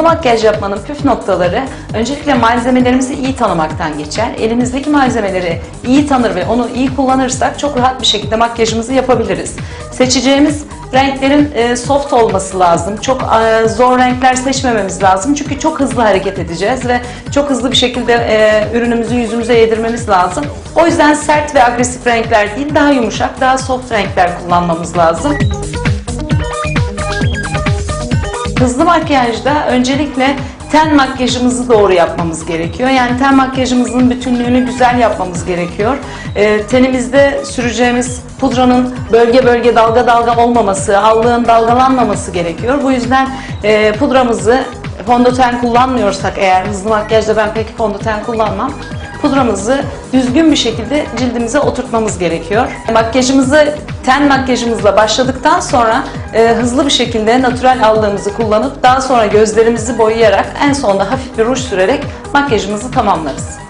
Hızlı makyaj yapmanın püf noktaları öncelikle malzemelerimizi iyi tanımaktan geçer. Elimizdeki malzemeleri iyi tanır ve onu iyi kullanırsak çok rahat bir şekilde makyajımızı yapabiliriz. Seçeceğimiz renklerin e, soft olması lazım. Çok e, zor renkler seçmememiz lazım. Çünkü çok hızlı hareket edeceğiz ve çok hızlı bir şekilde e, ürünümüzü yüzümüze yedirmemiz lazım. O yüzden sert ve agresif renkler değil, daha yumuşak, daha soft renkler kullanmamız lazım. Hızlı makyajda öncelikle ten makyajımızı doğru yapmamız gerekiyor. Yani ten makyajımızın bütünlüğünü güzel yapmamız gerekiyor. Ee, tenimizde süreceğimiz pudranın bölge bölge dalga dalga olmaması, allığın dalgalanmaması gerekiyor. Bu yüzden e, pudramızı fondöten kullanmıyorsak eğer hızlı makyajda ben pek fondöten kullanmam. Pudramızı düzgün bir şekilde cildimize oturtmamız gerekiyor. Makyajımızı ten makyajımızla başladıktan sonra e, hızlı bir şekilde natürel allığımızı kullanıp daha sonra gözlerimizi boyayarak en sonunda hafif bir ruj sürerek makyajımızı tamamlarız.